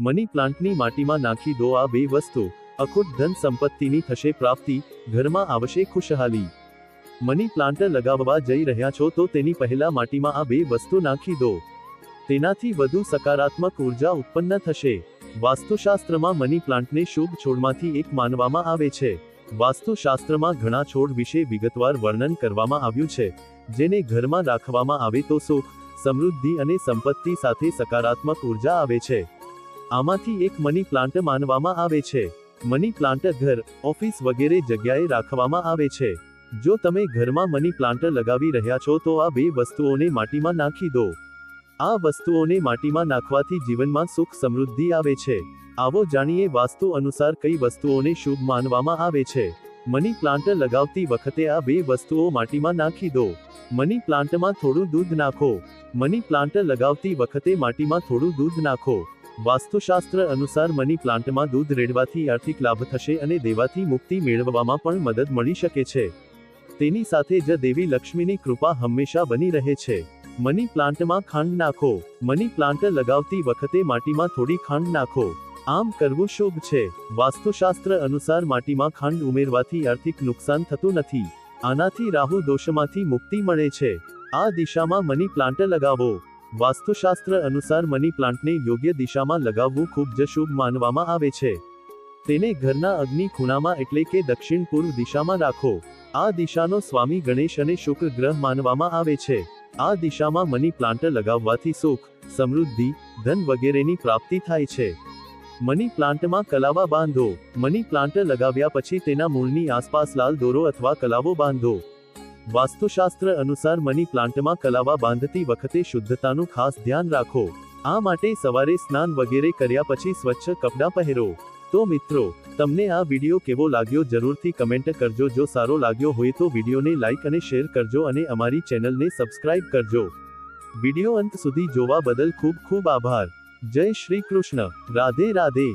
Money પ્લાન્ટની માટીમાં નાખી દો આ બે વસ્તુ. અખૂટ ધન સંપત્તિની થશે પ્રાપ્તિ, ઘરમાં આવશે ખુશહાલી. મની પ્લાન્ટ લગાવવા જઈ રહ્યા છો તો તેની પહેલા માટીમાં આ બે વસ્તુ નાખી દો. તેનાથી વધુ સકારાત્મક ઊર્જા ઉત્પન્ન થશે. વાસ્તુશાસ્ત્રમાં મની પ્લાન્ટને શુભ છોડમાંથી એક માનવામાં આવે છે. વાસ્તુશાસ્ત્રમાં ઘણા છોડ વિશે વિગતવાર વર્ણન કરવામાં આવ્યું છે. જેને ઘરમાં રાખવામાં આવે તો સુખ, સમૃદ્ધિ અને સંપત્તિ સાથે સકારાત્મક ઊર્જા આવે છે. આમાંથી એક મની પ્લાન્ટ માનવામાં આવે છે. મની પ્લાન્ટ ઘર, ઓફિસ વગેરે જગ્યાએ રાખવામાં આવે છે. જો તમે ઘરમાં મની પ્લાન્ટ લગાવી રહ્યા છો તો આ બે વસ્તુઓને માટીમાં નાખી દો. આ વસ્તુઓને માટીમાં નાખવાથી જીવનમાં સુખ સમૃદ્ધિ આવે છે. આવો જાણીએ વાસ્તુ અનુસાર કઈ વસ્તુઓને શુભ માનવામાં આવે છે. મની પ્લાન્ટ લગાવતી વખતે આ બે વસ્તુઓ માટીમાં નાખી દો. મની પ્લાન્ટમાં થોડું દૂધ નાખો. મની પ્લાન્ટ લગાવતી વખતે માટીમાં થોડું દૂધ નાખો. વાસ્તુશાસ્ત્ર અનુસાર મની પ્લાન્ટમાં દૂધ રેડવાથી આર્થિક લાભ થશે અને દેવાથી મુક્તિ મેળવવામાં પણ મદદ મળી શકે છે. તેની સાથે જ દેવી લક્ષ્મીની કૃપા હંમેશા બની રહે છે. મની પ્લાન્ટમાં ખાંડ નાખો. મની પ્લાન્ટ લગાવતી વખતે માટીમાં થોડી ખાંડ નાખો. આમ કરવું શુભ છે. વાસ્તુશાસ્ત્ર અનુસાર માટીમાં ખાંડ ઉમેરવાથી આર્થિક નુકસાન થતું નથી. આનાથી રાહુ દોષમાંથી મુક્તિ મળે છે. આ દિશામાં મની પ્લાન્ટ લગાવો. વાસ્તુશાસ્ત્ર અનુસાર મની પ્લાન્ટને યોગ્ય દિશામાં લગાવવું ખૂબ જ શુભ માનવામાં આવે છે. તેને ઘરના અગ્નિ ખૂણામાં એટલે કે દક્ષિણ પૂર્વ દિશામાં રાખો. આ દિશાનો સ્વામી ગણેશ અને શુક્ર ગ્રહ માનવામાં આવે છે. આ દિશામાં મની પ્લાન્ટ લગાવવાથી સુખ, સમૃદ્ધિ, ધન વગેરેની પ્રાપ્તિ થાય છે. મની પ્લાન્ટમાં કલાવા બાંધો. મની પ્લાન્ટ લગાવ્યા પછી તેના મૂળની આસપાસ લાલ દોરો અથવા કલાવો બાંધો. વાસ્તુશાસ્ત્ર અનુસાર મની પ્લાન્ટમાં કલાવા બાંધતી વખતે શુદ્ધતાનું ખાસ ધ્યાન રાખો. આ માટે સવારે સ્નાન વગેરે કર્યા પછી સ્વચ્છ કપડાં પહેરો. તો મિત્રો, તમને આ વીડિયો કેવો લાગ્યો જરૂરથી કમેન્ટ કરજો. જો સારો લાગ્યો હોય તો વિડીયોને લાઇક અને શેર કરજો અને અમારી ચેનલને સબસ્ક્રાઇબ કરજો. વીડિયો અંત સુધી જોવા બદલ ખૂબ ખૂબ આભાર. જય શ્રી કૃષ્ણ. રાધે રાધે.